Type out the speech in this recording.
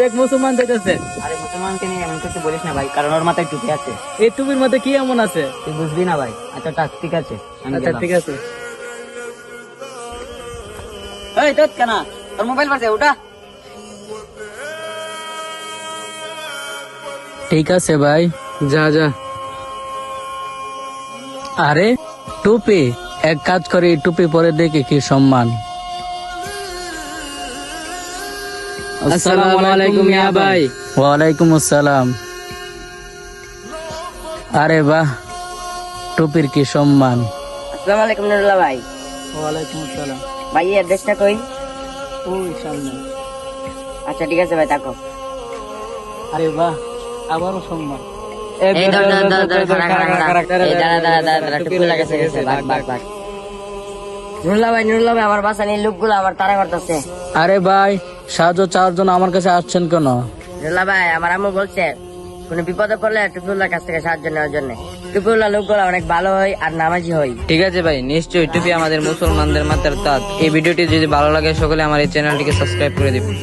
দেখ মুসলমান যাইতেছে। আরে মুসলমানকে নিয়ে এমন কিছু বলিস না ভাই কারণ ওর মাথায় টুপি আছে। এই টুপির মধ্যে কি এমন আছে? তুই বুঝবি না ভাই আচ্ছা ঠিক আছে আচ্ছা ঠিক আছে। এই তোর কেন? তোর মোবাইল বাজে ওটা ঠিক আছে ভাই যা যা। আরে টুপি এক কাজ করে টুপি পরে দেখে কি সম্মান। আসসালামু আলাইকুম ইয়া ভাই ওয়ালাইকুম আসসালাম আরে বাহ টুপির কি সম্মান আসসালামু আলাইকুম নুরুল্লাহ ভাই ওয়ালাইকুম আসসালাম ভাই এই অ্যাড্রেসটা কই ওই সামনে আচ্ছা ঠিক আছে ভাই থাকো আরে বাহ আবারও সম্মান এই ধর ধর ধর ধর খাড়া খাড়া খাড়া এই দাঁড়া দাঁড়া দাঁড়া দাঁড়া টুপি লাগাছে গেছে ভাগ ভাগ ভাগ নুরুল্লাহ ভাই নুরুল্লাহ ভাই আমার বাসা নিয়ে লোকগুলো আমার তারা করতেছে। আরে ভাই সাহায্য চাওয়ার জন্য আমার কাছে আসছেন কেন? নুরুল্লাহ ভাই আমার আম্মু বলছে কোনো বিপদে পড়লে টুপিউল্লাহ কাছ থেকে সাহায্য নেওয়ার জন্য। টুপিউল্লাহ লোকগুলো অনেক ভালো হয় আর নামাজি হয়। ঠিক আছে ভাই নিশ্চয়ই টুপি আমাদের মুসলমানদের মাথার তাঁত এই ভিডিওটি যদি ভালো লাগে সকলে আমার এই চ্যানেলটিকে সাবস্ক্রাইব করে দিবেন।